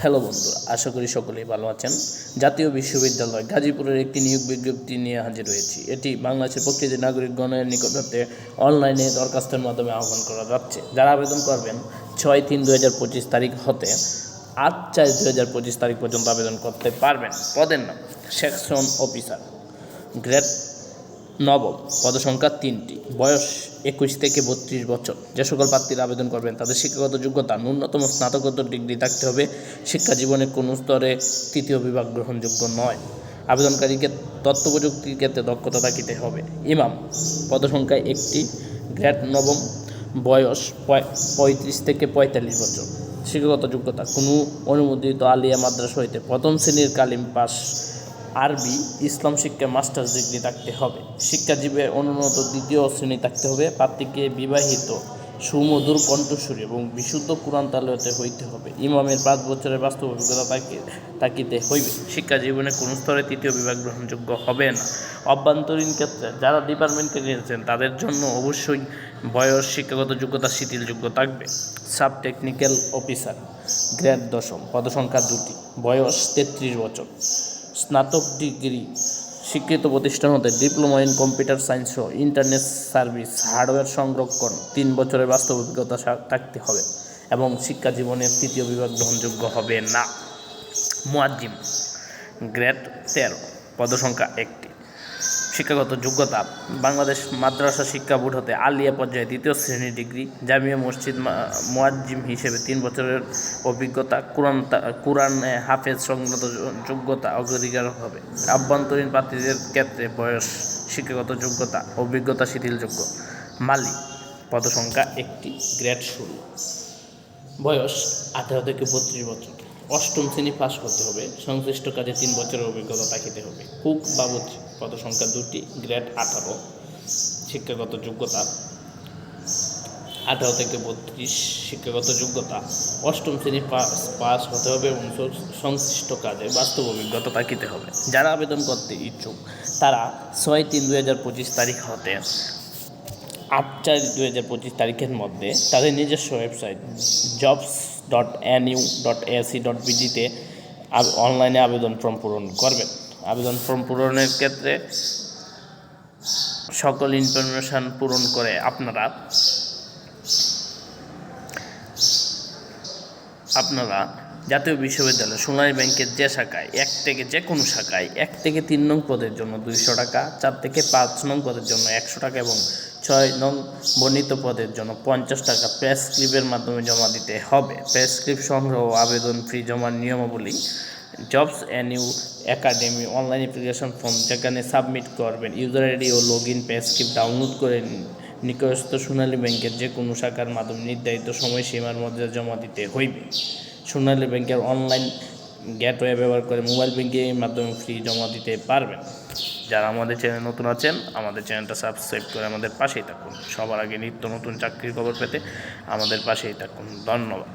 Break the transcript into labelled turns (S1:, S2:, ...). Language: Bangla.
S1: হ্যালো বন্ধুরা, আশা করি সকলেই ভালো আছেন। জাতীয় বিশ্ববিদ্যালয় গাজীপুরের একটি নিয়োগ বিজ্ঞপ্তি নিয়ে হাজির হয়েছি। এটি বাংলাদেশের প্রকৃতি নাগরিকগণের নিকটতে অনলাইনে দরখাস্তের মাধ্যমে আহ্বান করা যাচ্ছে। যারা আবেদন করবেন, ছয় তিন দু হাজার পঁচিশ তারিখ হতে আট চার দু হাজার পঁচিশ তারিখ পর্যন্ত আবেদন করতে পারবেন। পদের নাম, সেকশন অফিসার, গ্রেড নবম, পদসংখ্যা তিনটি। বয়স একুশ থেকে বত্রিশ বছর। যে সকল প্রার্থীরা আবেদন করবেন, তাদের শিক্ষাগত যোগ্যতা, ন্যূনতম স্নাতকোত্তর ডিগ্রি থাকতে হবে। শিক্ষা জীবনে কোনো স্তরে তৃতীয় বিভাগ গ্রহণযোগ্য নয়। আবেদনকারীকে তথ্য প্রযুক্তির ক্ষেত্রে দক্ষতা থাকিতে হবে। ইমাম পদসংখ্যা একটি, গ্রেড নবম, বয়স পঁয়- পঁয়ত্রিশ থেকে পঁয়তাল্লিশ বছর। শিক্ষাগত যোগ্যতা, কোনো অনুমোদিত আলিয়া মাদ্রাসা হইতে প্রথম শ্রেণির কালিম পাস আরবি, ইসলাম শিক্ষা মাস্টার্স ডিগ্রি থাকতে হবে। শিক্ষাজীবে অনুন্নত দ্বিতীয় শ্রেণি থাকতে হবে। প্রার্থীকে বিবাহিত, সুমধুর কণ্ঠস্বরী এবং বিশুদ্ধ কোরআন তালতে হইতে হবে। ইমামের পাঁচ বছরের বাস্তব অভিজ্ঞতা তাকে, তাকিতে হইবে। শিক্ষা জীবনে কোনো স্তরে তৃতীয় বিভাগ গ্রহণযোগ্য হবে না। অভ্যন্তরীণ ক্ষেত্রে যারা ডিপার্টমেন্টে নিয়েছেন, তাদের জন্য অবশ্যই বয়স, শিক্ষাগত যোগ্যতা, শিথিলযোগ্য থাকবে। সাব টেকনিক্যাল অফিসার, গ্রেড দশম, পদসংখ্যা দুটি, বয়স তেত্রিশ বছর। স্নাতক ডিগ্রি স্বীকৃত প্রতিষ্ঠান হতে ডিপ্লোমা ইন কম্পিউটার সায়েন্স ও ইন্টারনেট সার্ভিস হার্ডওয়্যার সংরক্ষণ তিন বছরের বাস্তব অভিজ্ঞতা থাকতে হবে এবং শিক্ষা জীবনের তৃতীয় বিভাগ গ্রহণযোগ্য হবে না। মুয়াজ্জিম, গ্রেড তেরো, পদসংখ্যা একটি। শিক্ষাগত যোগ্যতা, বাংলাদেশ মাদ্রাসা শিক্ষা বোর্ড হতে আলিয়া পর্যায়ে দ্বিতীয় শ্রেণি ডিগ্রি, জামিয়া মসজিদ মুয়াজ্জিম হিসেবে তিন বছরের অভিজ্ঞতা, কোরআন কোরআন হাফেজ সংক্রান্ত যোগ্যতা অগ্রাধিকার হবে। আভ্যন্তরীণ প্রার্থীদের ক্ষেত্রে বয়স, শিক্ষাগত যোগ্যতা, অভিজ্ঞতা শিথিলযোগ্য। মালি, পদসংখ্যা একটি, গ্রেড ষোলো। বয়স, আঠারো থেকে বত্রিশ বছর। অষ্টম শ্রেণি পাস করতে হবে, সংশ্লিষ্ট কাজে তিন বছরের অভিজ্ঞতা থাকিতে হবে। কুক বাবুর্চি পদসংখ্যা দুটি গ্রেড আঠারো, শিক্ষাগত যোগ্যতা আঠারো থেকে বত্রিশ, শিক্ষাগত যোগ্যতা অষ্টম শ্রেণি পাস পাস হতে হবে এবং সংশ্লিষ্ট কাজে বাস্তব অভিজ্ঞতা থাকিতে হবে। যারা আবেদন করতে ইচ্ছুক, তারা ছয় তিন দুই হাজার পঁচিশ তারিখ হতে আট চার দুই হাজার পঁচিশ তারিখের মধ্যে তাদের নিজস্ব website jobs dot N U dot AC dot বিডিতে অনলাইনে আবেদন ফর্ম পূরণ করবেন। আবেদন ফর্ম পূরণের ক্ষেত্রে সকল ইনফরমেশান পূরণ করে আপনারা আপনারা জাতীয় বিশ্ববিদ্যালয় সোনালী ব্যাংকের যে শাখায়, এক থেকে যে কোনো শাখায় এক থেকে তিন নং পদের জন্য দুইশো টাকা, চার থেকে পাঁচ নং পদের জন্য একশো টাকা এবং ছয় নং বর্ণিত পদের জন্য পঞ্চাশ টাকা প্রেসক্রিপের মাধ্যমে জমা দিতে হবে। প্রেসক্রিপ সংগ্রহ আবেদন ফি জমার নিয়মাবলী jobs and U academy online application form, যেখানে সাবমিট করবেন। ইউজার আইডি ও লগ ইন প্রেসক্রিপ্ট ডাউনলোড করে নিকটস্থ সোনালী ব্যাংকের যে কোনো শাখার মাধ্যমে নির্ধারিত সময়সীমার মধ্যে জমা দিতে হইবে। সোনালী ব্যাংকের অনলাইন গেটওয়ে ব্যবহার করে মোবাইল ব্যাংকিংয়ের মাধ্যমে ফ্রি জমা দিতে পারবেন। যারা আমাদের চ্যানেল নতুন আছেন, আমাদের চ্যানেলটা সাবস্ক্রাইব করে আমাদের পাশেই থাকুন। সবার আগে নিত্য নতুন চাকরির খবর পেতে আমাদের পাশেই থাকুন। ধন্যবাদ।